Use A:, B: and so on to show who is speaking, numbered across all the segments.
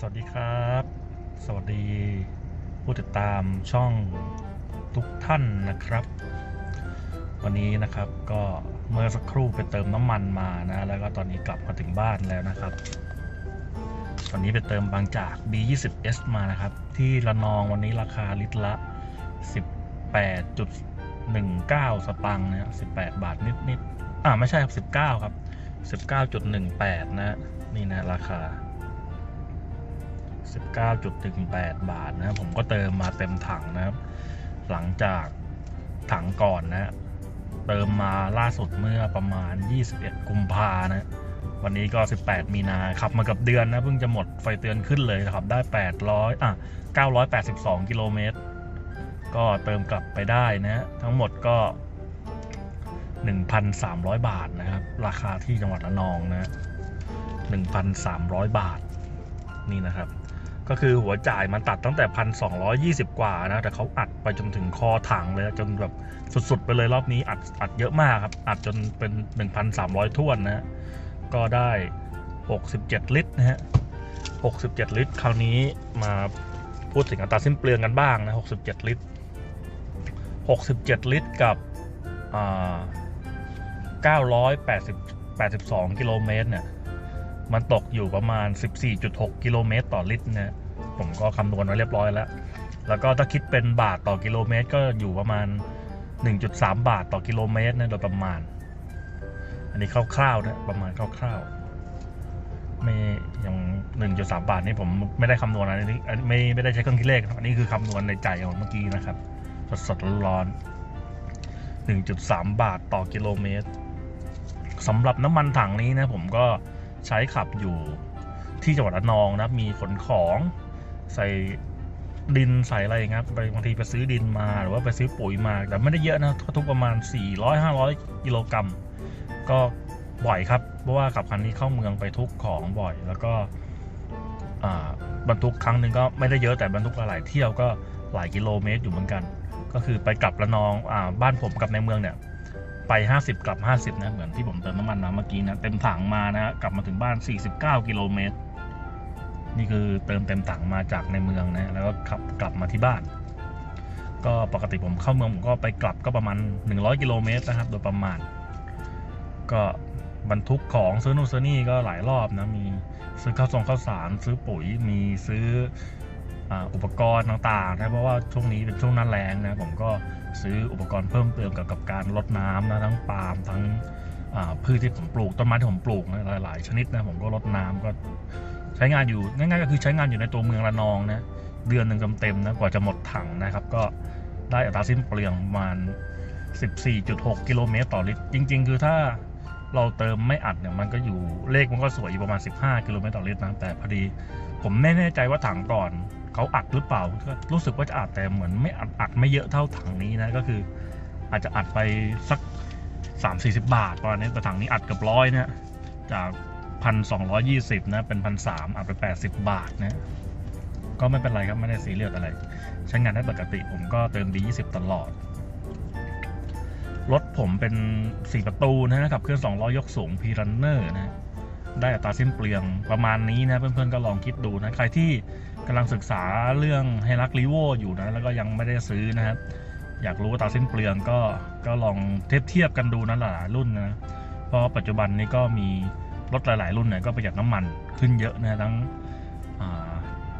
A: สวัสดีครับ สวัสดีผู้ติดตามช่องทุกท่านนะครับ วันนี้นะครับก็เมื่อสักครู่ไปเติมน้ำมันมานะแล้วก็ตอนนี้กลับมาถึงบ้านแล้วนะครับ ตอนนี้ไปเติมบางจาก B20S มานะครับ ที่ระนองวันนี้ราคาลิตรละ 18.19 สตังค์นะ18 บาทนิดๆอ่าไม่ใช่ครับ 19 ครับ 19.18 นะนี่นะราคา 19.18 บาทนะครับผมก็เติมมาเต็มถังนะครับ หลังจากถังก่อนนะเติมมาล่าสุดเมื่อประมาณ 21 กุมภานะวันนี้ก็ 18 มีนาขับมากับเดือนนะเพิ่งจะหมดไฟเตือนขึ้นเลยนะครับได้ 800อะ982 กิโลเมตร ก็เติมกลับไปได้นะทั้งหมดก็ 1,300 บาทนะครับ ราคาที่จังหวัดระนองนะ 1,300 บาทนี่นะครับ ก็คือหัวจ่ายมันตัดตั้งแต่พันสองกว่านะ แต่เขาอัดไปจนถึงคอถังเลย จนแบบสุดๆ ไปเลยรอบนี้อัดอัดเยอะมากครับ อัดจนเป็น 1,300ท่วนนะฮะก็ได้ 67 ลิตรนะฮะ 67 ลิตร คราวนี้มาพูดถึงอัตราสิ้นเปลืองกันบ้างนะ 67 ลิตร 67 ลิตรกับอ่า980 82 กิโลเมตรเนี่ย มันตกอยู่ประมาณ 14.6 กิโลเมตรต่อลิตรนะผมก็คำนวณไว้เรียบร้อยแล้ว แล้วก็ถ้าคิดเป็นบาทต่อกิโลเมตร ก็อยู่ประมาณ 1.3 บาทต่อกิโลเมตรนะโดยประมาณ อันนี้คร่าวๆนะประมาณคร่าวๆไม่ยัง1.3 บาทนี่ผมไม่ได้คำนวณอะไรนี้อันนี้ไม่ไม่ได้ใช้เครื่องคิดเลขอันนี้คือคำนวณในใจของเมื่อกี้นะครับ สดๆร้อน1.3 บาทต่อกิโลเมตรสำหรับน้ำมันถังนี้นะผมก็ ใช้ขับอยู่ที่จังหวัดระนองนะมีขนของใส่ดินใส่อะไรอย่างเงี้ยบไปบางทีไปซื้อดินมาหรือว่าไปซื้อปุ๋ยมา แต่ไม่ได้เยอะนะทุกประมาณ 400-500 กิโลกรัม ก็บ่อยครับ เพราะว่าขับคันนี้เข้าเมืองไปทุกของบ่อย แล้วก็บรรทุกครั้งหนึ่งก็ไม่ได้เยอะแต่บรรทุกหลายเที่ยวก็หลายกิโลเมตรอยู่เหมือนกัน ก็คือไปกลับระนองอบ้านผมกับในเมืองเนี่ย ไป 50 กลับ 50 นะ เหมือนที่ผมเติมน้ำมันมาเมื่อกี้นะ เต็มถังมานะ กลับมาถึงบ้าน 49 กิโลเมตร นี่คือเติมเต็มถังมาจากในเมืองนะ แล้วก็ขับกลับมาที่บ้าน ก็ปกติผมเข้าเมืองผมก็ไปกลับก็ประมาณ 100 กิโลเมตรนะครับ โดยประมาณ ก็บรรทุกของซื้อนู่นซื้อนี่ก็หลายรอบนะ มีซื้อข้าวทรงข้าวสาร ซื้อปุ๋ย มีซื้อ อุปกรณ์ต่างๆนะเพราะว่าช่วงนี้เป็นช่วงหน้าแรงนะผมก็ซื้ออุปกรณ์เพิ่มเติมกี่ยวกับการรดน้ำนะทั้งปาล์มทั้งพืชที่ผมปลูกต้นไม้ที่ผมปลูกนะหลายๆ ชนิดนะผมก็รดน้ำก็ใช้งานอยู่ง่ายๆก็คือใช้งานอยู่ในตัวเมืองระนองนะเดือนหนึ่งเต็มๆนะกว่าจะหมดถังนะครับ ก็ได้อัตราสิ้นเปลืองประมาณ 14.6 กิโลเมตรต่อลิตร จริง ๆ คือถ้าเราเติมไม่อัดเนี่ยมันก็อยู่เลขมันก็สวยอยู่ประมาณ 15 กิโลเมตรต่อลิตรนะแต่พอดี ผมไม่แน่ใจว่าถังก่อน เขาอัดหรือเปล่าก็รู้สึกว่าจะอัดแต่เหมือนไม่อัดอัดไม่เยอะเท่าถังนี้นะก็คือ อาจจะอัดไปสัก 3 4 0 บาทประมาณนี้แต่ถังนี้อัดเกือบร้อยเนี่ยจากพันสองยี่สิบนะเป็นพันสามอัดไป80บาทนะก็ไม่เป็นไรครับไม่ได้ซีเรียสอะไร ใช้งานได้ปกติผมก็เติมดี20ตลอด รถผมเป็น4ประตูนะกับเครื่อง2ล้อยกสูงพีรันเนอร์นะ ได้อัตราสิ้นเปลืองประมาณนี้นะเพื่อนๆก็ลองคิดดูนะใครที่กำลังศึกษาเรื่องไฮรักลีโวอยู่นะแล้วก็ยังไม่ได้ซื้อนะครับอยากรู้อัตราสิ้นเปลืองก็ก็ลองเทียบเทียบกันดูนะหลายรุ่นนะเพราะปัจจุบันนี้ก็มีรถหลาย ๆ รุ่นเนี่ยก็ประหยัดน้ำมันขึ้นเยอะนะทั้ง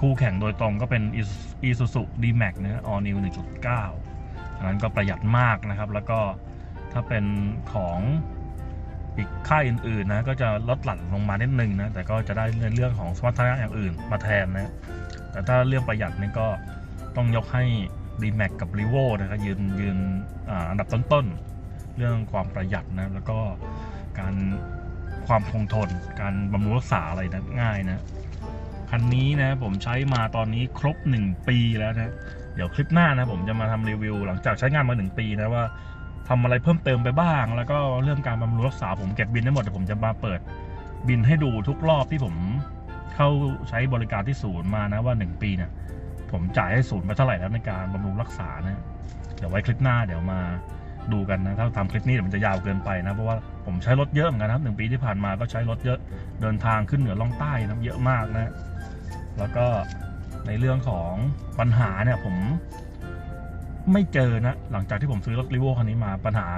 A: คู่แข่งโดยตรงก็เป็น Isuzu D-Max นะ All New 1.9อันนั้นก็ประหยัดมากนะครับ แล้วก็ถ้าเป็นของ อีกค่ายอื่นๆนะก็จะลดหลั่นลงมานิดนึงนะแต่ก็จะได้ในเรื่องของสมรรถนะอย่างอื่นมาแทนนะแต่ถ้าเรื่องประหยัดนี่ก็ต้องยกให้ d m a x กับ r e v o นะครับยืนยืนอันดับต้นๆ เรื่องความประหยัดนะแล้วก็การความคงทน การบำรุงรักษาอะไรนะง่ายนะคันนี้นะผมใช้มาตอนนี้ครบ 1 ปีแล้วนะ เดี๋ยวคลิปหน้านะผมจะมาทำรีวิว หลังจากใช้งานมา 1 ปีนะว่า ทำอะไรเพิ่มเติมไปบ้าง แล้วก็เรื่องการบำรุงรักษาผมเก็บบินได้หมดแต่ผมจะมาเปิดบินให้ดูทุกรอบที่ผมเข้าใช้บริการที่ศูนย์มานะว่า 1 ปีเนี่ยผมจ่ายให้ศูนย์ไปเท่าไหร่แล้วในการบำรุงรักษานะเดี๋ยวไว้คลิปหน้าเดี๋ยวมาดูกันนะถ้าทำคลิปนี้เดี๋ยวมันจะยาวเกินไปนะเพราะว่าผมใช้รถเยอะเหมือนกันนะหนึ่งปีที่ผ่านมาก็ใช้รถเยอะเดินทางขึ้นเหนือล่องใต้นะเยอะมากนะ แล้วก็ในเรื่องของปัญหาเนี่ยผม ไม่เจอนะ หลังจากที่ผมซื้อรถรีโวคันนี้มาปัญหา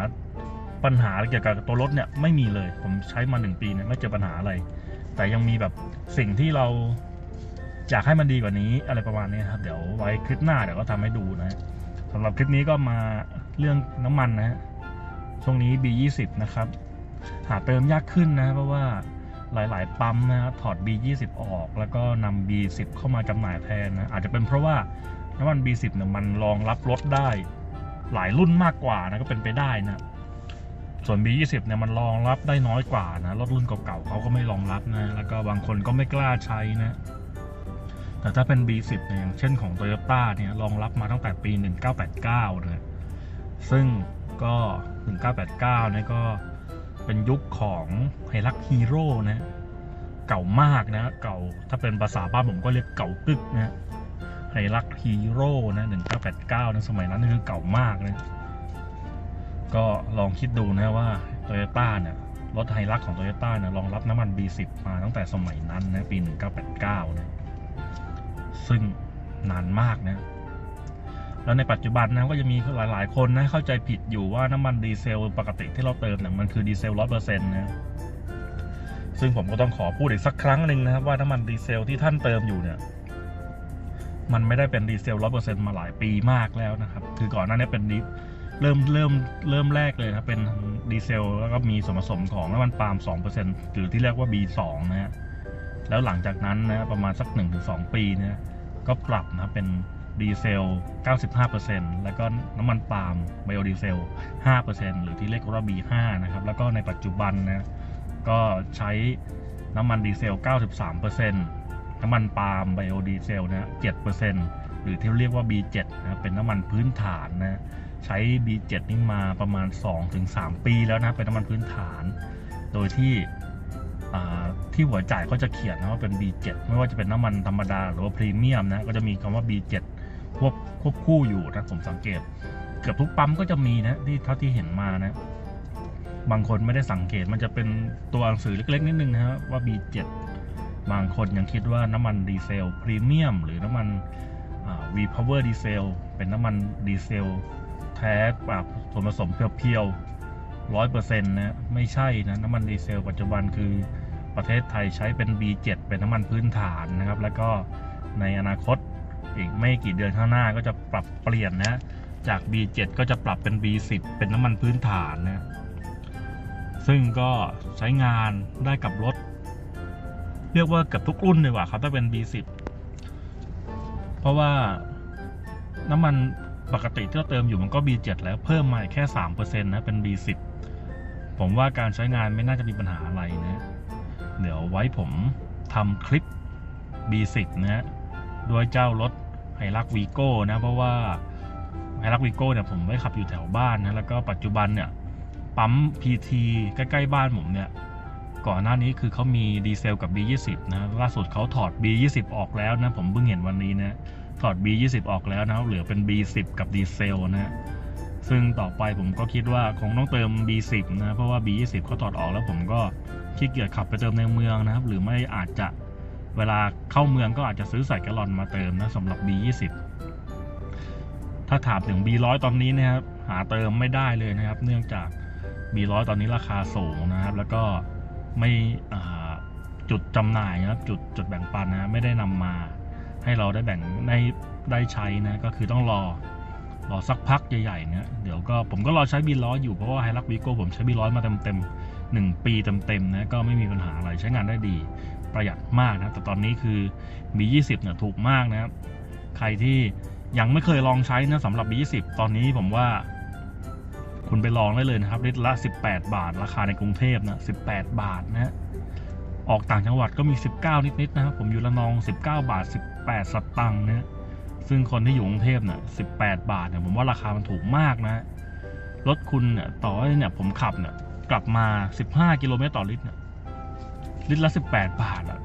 A: ปัญหาเกี่ยวกับตัวรถเนี่ยไม่มีเลย ผมใช้มาหนึ่งปีเนี่ยไม่เจอปัญหาอะไร แต่ยังมีแบบสิ่งที่เราอยากให้มันดีกว่านี้อะไรประมาณนี้ครับ เดี๋ยวไว้คลิปหน้าเดี๋ยวก็ทำให้ดูนะฮะสำหรับคลิปนี้ก็มาเรื่องน้ำมันนะฮะช่วงนี้ B20 นะครับ หาเติมยากขึ้นนะเพราะว่าหลาย ๆ ปั๊มนะครับถอด B20 ออก แล้วก็นำ B10 เข้ามาจำหน่ายแทนนะอาจจะเป็นเพราะว่า น้ำมัน B10 เนี่ยมันรองรับรถได้หลายรุ่นมากกว่านะก็เป็นไปได้นะ ส่วน B20 เนี่ยมันรองรับได้น้อยกว่านะรถรุ่นเก่าๆเขาก็ไม่รองรับนะ แล้วก็บางคนก็ไม่กล้าใช้นะ แต่ถ้าเป็น B10 เนี่ยอย่างเช่นของ Toyota เนี่ยรองรับมาตั้งแต่ปี 1989นะซึ่งก็ 1989เนี่ยก็เป็นยุคของไฮรักฮีโร่นะ เก่ามากนะ เก่าถ้าเป็นภาษาบ้านผมก็เรียกเก่ากึกนะ ไฮรักฮีโร่นะ1989นะสมัยนั้นนี่คือเก่ามากนะก็ลองคิดดูนะว่า Toyota เนี่ยรถไฮรักของ Toyota เนี่ยรองรับน้ำมัน B10 มาตั้งแต่สมัยนั้นนะปี 1989นะซึ่งนานมากนะแล้วในปัจจุบันนะก็จะมีหลาย ๆ คนนะเข้าใจผิดอยู่ว่าน้ำมันดีเซลปกติที่เราเติมเนี่ยมันคือดีเซลร้อยเปอร์เซ็นต์นะซึ่งผมก็ต้องขอพูดอีกสักครั้งหนึ่งนะครับว่าน้ำมันดีเซลที่ท่านเติมอยู่เนี่ย มันไม่ได้เป็นดีเซลร้อยเปอร์เซ็นต์มาหลายปีมากแล้วนะครับ คือก่อนหน้านี้เป็นดีเริ่มเริ่มเริ่มแรกเลยนะเป็นดีเซลแล้วก็มีส่วนผสมของน้ำมันปาล์ม2%หรือที่เรียกว่า B2 นะฮะแล้วหลังจากนั้นนะประมาณสัก 1-2 ปีเนี่ยก็ปรับนะเป็นดีเซล 95%แล้วก็น้ำมันปาล์มไบโอดีเซล 5%หรือที่เรียกว่า B5 นะครับ แล้วก็ในปัจจุบันนะ ก็ใช้น้ำมันดีเซล 93% น้ำมันปาล์มไบโอดีเซลนะ7%หรือที่เรียกว่า B7 นะเป็นน้ำมันพื้นฐานนะใช้ B7 นี่มาประมาณ 2-3 ปีแล้วนะเป็นน้ำมันพื้นฐาน โดยที่ที่หัวจ่ายก็จะเขียนนะว่าเป็น B7 ไม่ว่าจะเป็นน้ำมันธรรมดาหรือว่าพรีเมียมนะก็จะมีคำว่า B7 ควบควบคู่อยู่นะผมสังเกต เกือบทุกปั๊มก็จะมีนะที่เท่าที่เห็นมานะบางคนไม่ได้สังเกตมันจะเป็นตัวหนังสือเล็กๆนิดนึงนะฮะว่า B7 บางคนยังคิดว่าน้ำมันดีเซลพรีเมียม หรือน้ำมันอ่า V Power ดีเซลเป็นน้ำมันดีเซลแท้แบบส่วนผสมเพียวๆร้อยเปอร์เซ็นต์นะไม่ใช่นะน้ำมันดีเซลปัจจุบันคือประเทศไทยใช้เป็น B7 เป็นน้ำมันพื้นฐานนะครับ แล้วก็ในอนาคตอีกไม่กี่เดือนข้างหน้าก็จะปรับเปลี่ยนนะจาก B7 ก็จะปรับเป็น B10 เป็นน้ำมันพื้นฐานนะซึ่งก็ใช้งานได้กับรถ เรียกว่าเกือบทุกรุ่นเลยว่ะครับถ้าเป็น B10 เพราะว่าน้ำมันปกติที่เราเติมอยู่มันก็ B7 แล้วเพิ่มมาแค่3%นะเป็น B10 ผมว่าการใช้งานไม่น่าจะมีปัญหาอะไรนะ เดี๋ยวไว้ผมทำคลิป B10 นะฮะด้วยเจ้ารถไฮรักวีโก้นะ เพราะว่าไฮรักวีโก้เนี่ยผมไม่ขับอยู่แถวบ้านนะ แล้วก็ปัจจุบันเนี่ย ปั๊ม PT ใกล้ ๆ บ้านผมเนี่ย ก่อนหน้านี้คือเขามีดีเซลกับ B20 นะล่าสุดเขาถอด B20 ออกแล้วนะ ผมเพิ่งเห็นวันนี้นะ ถอด B20 ออกแล้วนะเหลือเป็น B10 กับดีเซลนะซึ่งต่อไปผมก็คิดว่าคงต้องเติม B10 นะเพราะว่า B20 เขาถอดออกแล้วผมก็ขี้เกียจขับไปเติมในเมืองนะครับ หรือไม่อาจจะเวลาเข้าเมืองก็อาจจะซื้อใส่แกลลอนมาเติมนะสำหรับ B20 ถ้าถามถึง B100 ตอนนี้นะครับหาเติมไม่ได้เลยนะครับ เนื่องจาก B100 ตอนนี้ราคาสูงนะครับ แล้วก็ ไม่จุดจำหน่ายนะครับจุดจุดแบ่งปันนะไม่ได้นำมาให้เราได้แบ่งได้ได้ใช้นะก็คือต้องรอรอสักพักใหญ่ๆเนี่ยเดี๋ยวก็ผมก็รอใช้บีร้อยอยู่เพราะว่าไฮรักวีโก้ผมใช้บีร้อยมาเต็มๆหนึ่งปีเต็มๆนะก็ไม่มีปัญหาอะไรใช้งานได้ดีประหยัดมากนะแต่ตอนนี้คือ B20 เนี่ยถูกมากนะครับใครที่ยังไม่เคยลองใช้นะสำหรับ B20 ตอนนี้ผมว่า คุณไปลองได้เลยนะครับลิตรละ 18 บาท ราคาในกรุงเทพนะ18 บาทนะฮะออกต่างจังหวัดก็มี 19 นิดๆนะครับผมอยู่ละนอง 19 บาท 18 สตังค์นะซึ่งคนที่อยู่กรุงเทพเนี่ย18 บาทเนี่ยผมว่าราคามันถูกมากนะรถคุณเนี่ยต่อเนี่ยผมขับเนี่ยกลับมา 15 กิโลเมตรต่อลิตรเนี่ยลิตรละ 18 บาทอะ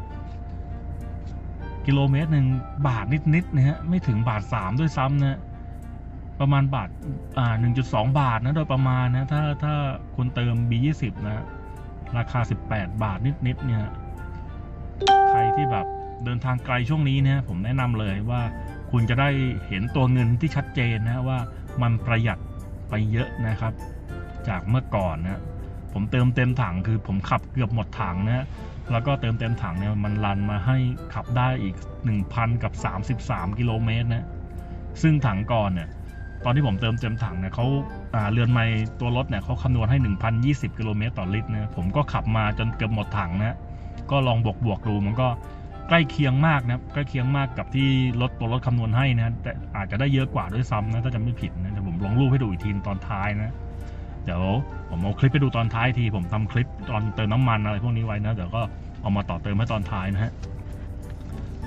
A: กิโลเมตรหนึ่งบาทนิดๆนะฮะไม่ถึงบาท 3 ด้วยซ้ำนะ ประมาณบาทอ่า1.2 บาทนะโดยประมาณนะ ถ้าถ้าคุณเติม B20 นะราคา 18 บาทนิดๆเนี่ยใครที่แบบเดินทางไกลช่วงนี้เนี่ยผมแนะนำเลยว่าคุณจะได้เห็นตัวเงินที่ชัดเจนนะว่ามันประหยัดไปเยอะนะครับ จากเมื่อก่อนนะผมเติมเต็มถังคือผมขับเกือบหมดถังนะแล้วก็เติมเต็มถังเนี่ยมันรันมาให้ขับได้อีก 1,000 กับ 33 กิโลเมตรนะซึ่งถังก่อนเนี่ย ตอนที่ผมเติมเต็มถังเนี่ยเขาเรือนไมล์ตัวรถเนี่ยเขาคำนวณให้ 1,020 กิโลเมตรต่อลิตรนะผมก็ขับมาจนเกือบหมดถังนะก็ลองบวกบวกดูมันก็ใกล้เคียงมากนะใกล้เคียงมากกับที่รถตัวรถคำนวณให้นะแต่อาจจะได้เยอะกว่าด้วยซ้ำนะถ้าจะไม่ผิดนะเดี๋ยวผมลงรูปให้ดูอีกทีตอนท้ายนะเดี๋ยวผมเอาคลิปไปดูตอนท้ายที ผมทำคลิปตอนเติมน้ำมันอะไรพวกนี้ไว้นะเดี๋ยวก็เอามาต่อเติมให้ตอนท้ายนะฮะ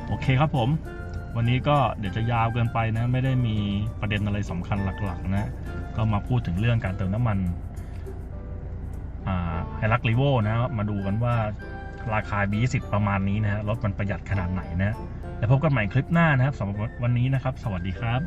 A: โอเคครับผม วันนี้ก็เดี๋ยวจะยาวเกินไปนะ ไม่ได้มีประเด็นอะไรสำคัญหลักๆนะ ก็มาพูดถึงเรื่องการเติมน้ำมันไฮรักลีโวนะ มาดูกันว่าราคา B10 ประมาณนี้นะฮะรถมันประหยัดขนาดไหนนะ แล้วพบกันใหม่คลิปหน้านะครับสำหรับวันนี้นะครับ สวัสดีครับ